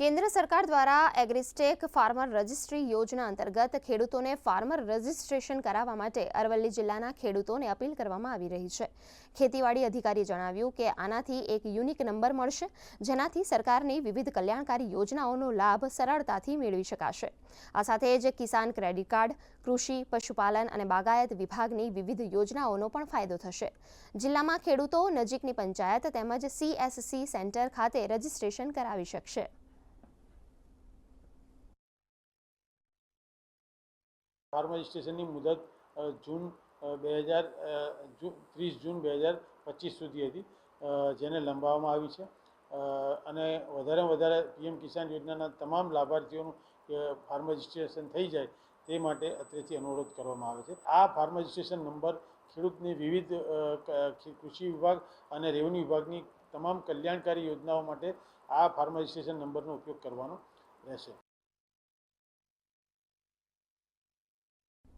કેન્દ્ર સરકાર દ્વારા એગ્રીસ્ટેક ફાર્મર રજિસ્ટ્રી યોજના અંતર્ગત ખેડૂતોને ફાર્મર રજિસ્ટ્રેશન કરાવવા માટે અરવલ્લી જિલ્લાના ખેડૂતોને અપીલ કરવામાં આવી રહી છે. ખેતીવાડી અધિકારીએ જણાવ્યું કે આનાથી એક યુનિક નંબર મળશે, જેનાથી સરકારની વિવિધ કલ્યાણકારી યોજનાઓનો લાભ સરળતાથી મેળવી શકાશે. આ સાથે જ કિસાન ક્રેડિટ કાર્ડ, કૃષિ, પશુપાલન અને બાગાયત વિભાગની વિવિધ યોજનાઓનો પણ ફાયદો થશે. જિલ્લામાં ખેડૂતો નજીકની પંચાયત તેમજ સીએસસી સેન્ટર ખાતે રજિસ્ટ્રેશન કરાવી શકશે. ફાર્મ રજિસ્ટ્રેશનની મુદત જૂન બે હજાર ત્રીસ જૂન બે હજાર પચીસ સુધી હતી જેને લંબાવવામાં આવી છે. અને વધારે વધારે પીએમ કિસાન યોજનાના તમામ લાભાર્થીઓનું ફાર્મ રજિસ્ટ્રેશન થઈ જાય તે માટે અત્રેથી અનુરોધ કરવામાં આવે છે. આ ફાર્મ રજિસ્ટ્રેશન નંબર ખેડૂતની વિવિધ કૃષિ વિભાગ અને રેવન્યુ વિભાગની તમામ કલ્યાણકારી યોજનાઓ માટે આ ફાર્મ રજિસ્ટ્રેશન નંબરનો ઉપયોગ કરવાનો રહેશે.